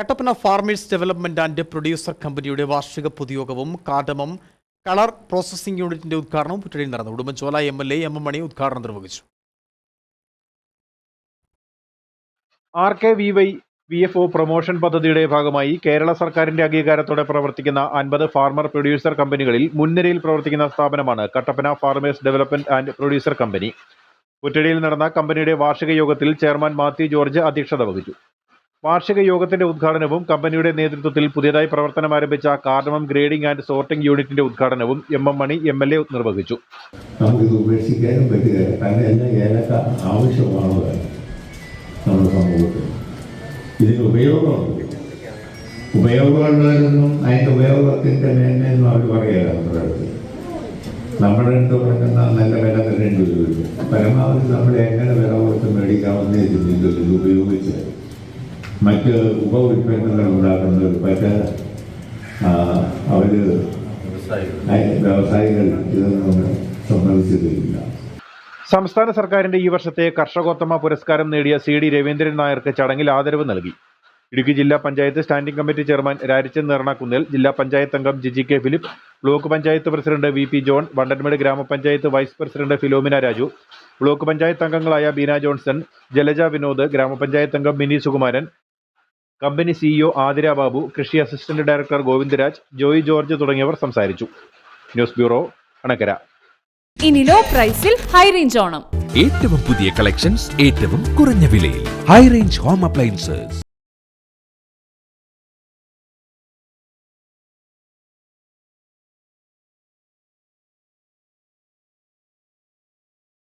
Kattappana farmers development and producer കമ്പനിയുടെ വാർഷിക പൊതുയോഗവും cardamom colour processing യൂണിറ്റിന്റെ ഉദ്ഘാടനവും പുറ്റടിയിൽ നടന്നു. Udumbanchola M L A M M Mani ഉദ്ഘാടനം നിർവഹിച്ചു. R K V Y V F O promotion പദ്ധതിയുടെ ഭാഗമായി കേരള സർക്കാരിന്റെ അംഗീകാരത്തോടെ പ്രവർത്തിക്കുന്ന അൻപത് ഫാർമർ പ്രൊഡ്യൂസർ കമ്പനികളിൽ മുൻനിരയിൽ പ്രവർത്തിക്കുന്ന സ്ഥാപനമാണ് Kattappana farmers development and producer company. കുറ്റടിയിൽ നടന്ന കമ്പനിയുടെ വാർഷിക യോഗത്തിൽ ചെയർമാൻ മാത്യു ജോർജ് അധ്യക്ഷത വഹിച്ചു. വാർഷിക യോഗത്തിന്റെ ഉദ്ഘാടനവും കമ്പനിയുടെ നേതൃത്വത്തിൽ പുതിയതായി പ്രവർത്തനം ആരംഭിച്ച കാർഡമം ഗ്രേഡിംഗ് ആൻഡ് സോർട്ടിംഗ് യൂണിറ്റിന്റെ ഉദ്ഘാടനവും M M Mani M L A നിർവഹിച്ചു. നമ്മുടെ സമൂഹത്തിൽ. ഇതിന് നല്ല വില തരേണ്ടി വരും പരമാവധി നമ്മൾ എങ്ങനെ വില കൊടുത്ത് മേടിക്കാമെന്നേ ചിന്തിക്കുള്ളൂ ഉപയോഗിച്ച് മറ്റ് ഉപ ഉൽപ്പന്നങ്ങൾ ഉണ്ടാക്കുന്നവർ മറ്റ് അവർ വ്യവസായികൾ ഇതൊന്നും സമ്മതിച്ചിട്ടില്ല. സംസ്ഥാന സർക്കാരിന്റെ ഈ വർഷത്തെ കർഷകോത്തമ പുരസ്കാരം നേടിയ സി ഡി രവീന്ദ്രൻ നായർക്ക് ചടങ്ങിൽ ആദരവ് നൽകി. ഇടുക്കി ജില്ലാ panchayat standing committee chairman Rarichan നിർണാക്കുന്നിൽ ജില്ലാ പഞ്ചായത്ത് അംഗം Jiji K Philip block panchayat president V P John Vandanmedu ഗ്രാമപഞ്ചായത്ത് vice president Philomena Raju block panchayat അംഗങ്ങളായ ബീന ജോൺസൺ ജലജ വിനോദ് ഗ്രാമപഞ്ചായത്ത് അംഗം മിനി സുകുമാരൻ കമ്പനി സിഇഒ ആതിര ബാബു കൃഷി assistant director Govindaraj Joy George തുടങ്ങിയവർ സംസാരിച്ചു. News bureau Anakkara. ഇനി ലോ പ്രൈസിൽ ഹൈ റേഞ്ച് ഓണം. ഏറ്റവും പുതിയ കളക്ഷൻസ് ഏറ്റവും കുറഞ്ഞ വിലയിൽ. High range home appliances.